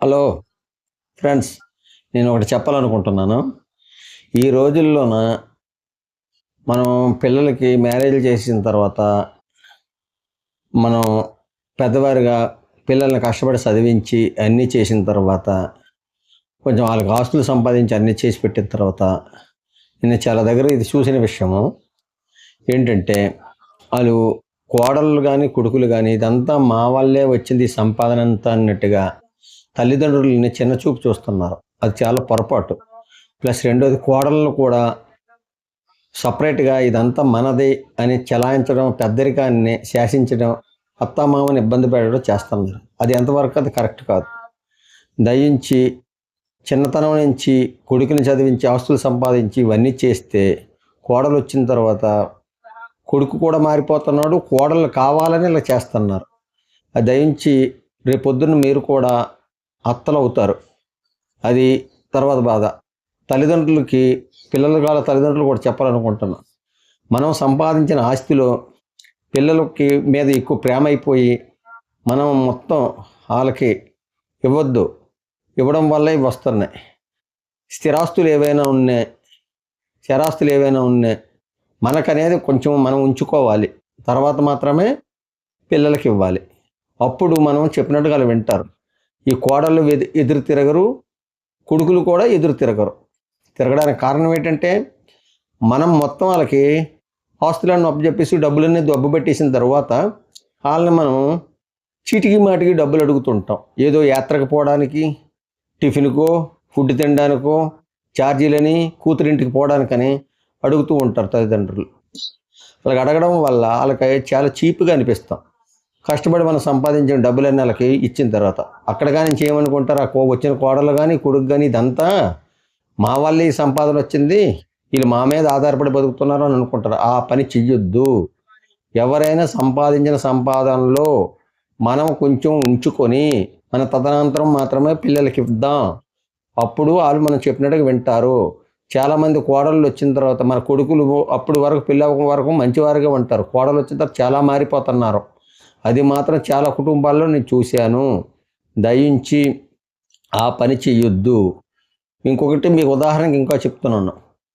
Hello friends నేను ఒకటి చెప్పాలనుకుంటున్నాను. ఈ రోజుల్లోన మనం పిల్లలకి మ్యారేజ్ చేసిన తర్వాత మనం పెద్దవారిగా పిల్లల్ని కష్టపడి చదివించి అన్నీ చేసిన తర్వాత కొంచెం వాళ్ళకి ఆస్తులు సంపాదించి అన్నీ చేసి పెట్టిన తర్వాత నేను చాలా దగ్గర ఇది చూసిన విషయము. ఏంటంటే వాళ్ళు కోడళ్ళు కానీ కొడుకులు కానీ ఇదంతా మా వల్లే వచ్చింది సంపాదన అంతా అన్నట్టుగా తల్లిదండ్రులని చిన్న చూపు చూస్తున్నారు. అది చాలా పొరపాటు. ప్లస్ రెండోది కోడళ్ళు కూడా సపరేట్గా ఇదంతా మనది అని చలాయించడం పెద్దరికాన్ని శాసించడం అత్తామామని ఇబ్బంది పెట్టడం చేస్తున్నారు. అది ఎంతవరకు అది కరెక్ట్ కాదు. దయించి చిన్నతనం నుంచి కొడుకుని చదివించి ఆస్తులు సంపాదించి ఇవన్నీ చేస్తే కోడలు వచ్చిన తర్వాత కొడుకు కూడా మారిపోతున్నాడు కోడలు కావాలని ఇలా చేస్తున్నారు. అది దయించి రేపొద్దున మీరు కూడా అత్తలు అవుతారు అది తర్వాత బాధ. తల్లిదండ్రులకి పిల్లలు కాల తల్లిదండ్రులు కూడా చెప్పాలనుకుంటున్నాను మనం సంపాదించిన ఆస్తిలో పిల్లలకి మీద ఎక్కువ ప్రేమ అయిపోయి మనం మొత్తం వాళ్ళకి ఇవ్వద్దు. ఇవ్వడం వల్ల ఇవి వస్తున్నాయి. స్థిరాస్తులు ఏవైనా ఉన్నాయి స్థిరాస్తులు ఏవైనా ఉన్నాయి మనకనేది కొంచెం మనం ఉంచుకోవాలి. తర్వాత మాత్రమే పిల్లలకి ఇవ్వాలి. అప్పుడు మనం చెప్పినట్టుగా వాళ్ళు వింటారు. ఈ కోడళ్ళు ఎదురు తిరగరు కొడుకులు కూడా ఎదురు తిరగరు. తిరగడానికి కారణం ఏంటంటే మనం మొత్తం వాళ్ళకి ఆస్తులను అప్పచెప్పేసి డబ్బులన్నీ దెబ్బ పెట్టేసిన తర్వాత వాళ్ళని మనం చీటికి మాటికి డబ్బులు అడుగుతుంటాం. ఏదో యాత్రకు పోవడానికి టిఫిన్కో ఫుడ్ తినడానికో ఛార్జీలని కూతురింటికి పోవడానికని అడుగుతూ ఉంటారు తల్లిదండ్రులు. వాళ్ళకి అడగడం వల్ల వాళ్ళకి చాలా చీప్గా అనిపిస్తాం. కష్టపడి మనం సంపాదించిన డబ్బులన్నీ వాళ్ళకి ఇచ్చిన తర్వాత. అక్కడ కానీ చేయమనుకుంటారు ఆ కో- వచ్చిన కోడలు కానీ కొడుకు కానీ ఇదంతా మా వాళ్ళే సంపాదన వచ్చింది. వీళ్ళు మా మీద ఆధారపడి బతుకుతున్నారు అని అనుకుంటారు. ఆ పని చెయ్యొద్దు. ఎవరైనా సంపాదించిన సంపాదనలో మనం కొంచెం ఉంచుకొని మన తదనంతరం మాత్రమే పిల్లలకి ఇద్దాం. అప్పుడు వాళ్ళు మనం చెప్పినట్టుగా వింటారు. చాలామంది కోడళ్ళు వచ్చిన తర్వాత మన కొడుకులు అప్పుడు వరకు పిల్ల వరకు మంచివారుగా ఉంటారు. కోడలు వచ్చిన తర్వాత చాలా మారిపోతున్నారు. అది మాత్రం చాలా కుటుంబాల్లో నేను చూశాను. దయించి ఆ పని చెయ్యొద్దు. ఇంకొకటి మీకు ఉదాహరణకి ఇంకా చెప్తున్నాను.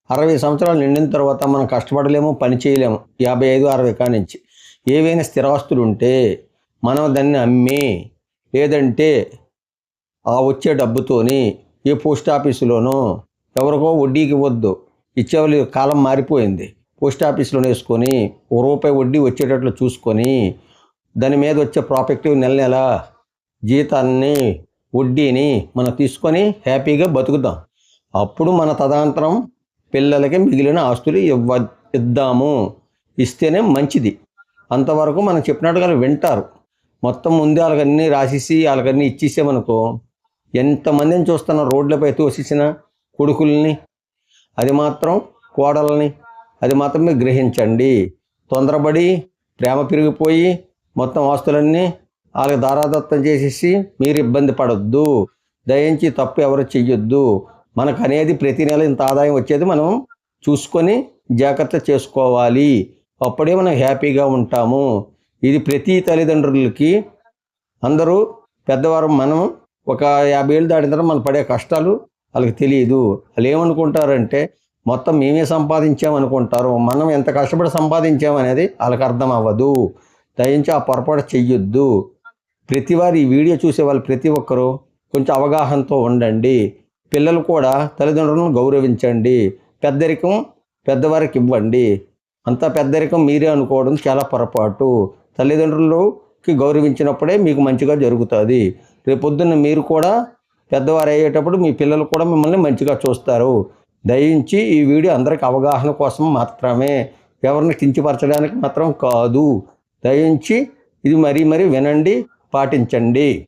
అరవై సంవత్సరాలు నిండిన తర్వాత మనం కష్టపడలేము పని చేయలేము. యాభై ఐదు అరవై కానించి. ఏవైనా స్థిరాస్తులు ఉంటే మనం దాన్ని అమ్మి లేదంటే ఆ వచ్చే డబ్బుతోని ఏ పోస్ట్ ఆఫీసులోనో ఎవరికో వడ్డీకి ఇవ్వద్దు. ఇచ్చేవాళ్ళు కాలం మారిపోయింది. పోస్ట్ ఆఫీస్లో వేసుకొని ఓ రూపాయి వడ్డీ వచ్చేటట్లు చూసుకొని దాని మీద వచ్చే ప్రాఫిటివ్ నెల నెల జీతాన్ని వడ్డీని మనం తీసుకొని హ్యాపీగా బతుకుదాం అప్పుడు మన తదనంతరం పిల్లలకి మిగిలిన ఆస్తులు ఇవ్వ ఇద్దాము. ఇస్తేనే మంచిది. అంతవరకు మనం చెప్పినట్టుగా వింటారు. మొత్తం ముందే వాళ్ళకన్నీ రాసేసి వాళ్ళకన్నీ ఇచ్చేసామనుకో ఎంతమందిని చూస్తున్నాం రోడ్లపై తోసేసిన కొడుకుల్ని అది మాత్రం కోడల్ని అది మాత్రం మీరు గ్రహించండి. తొందరపడి ప్రేమ పెరిగిపోయి మొత్తం ఆస్తులన్నీ వాళ్ళకి దారాదత్తం చేసేసి మీరు ఇబ్బంది పడొద్దు. దయించి తప్పు ఎవరు చెయ్యొద్దు. మనకు అనేది ప్రతి నెల ఇంత ఆదాయం వచ్చేది మనం చూసుకొని జాగ్రత్త చేసుకోవాలి. అప్పుడే మనం హ్యాపీగా ఉంటాము. ఇది ప్రతి తల్లిదండ్రులకి అందరూ పెద్దవారు మనం ఒక యాభై ఏళ్ళు దాటిన తర్వాత మనం పడే కష్టాలు వాళ్ళకి తెలియదు. వాళ్ళు ఏమనుకుంటారంటే మొత్తం మేమే సంపాదించామనుకుంటారు. మనం ఎంత కష్టపడి సంపాదించామనేది వాళ్ళకి అర్థం అవ్వదు. దయించి ఆ పొరపాటు చెయ్యొద్దు. ప్రతివారు ఈ వీడియో చూసే వాళ్ళు ప్రతి ఒక్కరూ కొంచెం అవగాహనతో ఉండండి. పిల్లలు కూడా తల్లిదండ్రులను గౌరవించండి. పెద్దరికం పెద్దవారికి ఇవ్వండి. అంత పెద్దరికం మీరే అనుకోవడం చాలా పొరపాటు. తల్లిదండ్రులకి గౌరవించినప్పుడే మీకు మంచిగా జరుగుతుంది. రేపొద్దున్న మీరు కూడా పెద్దవారు అయ్యేటప్పుడు మీ పిల్లలు కూడా మిమ్మల్ని మంచిగా చూస్తారు. దయించి ఈ వీడియో అందరికి అవగాహన కోసం మాత్రమే. ఎవరిని కించపరచడానికి మాత్రం కాదు. దయించి ఇది మరీ మరీ వినండి పాటించండి.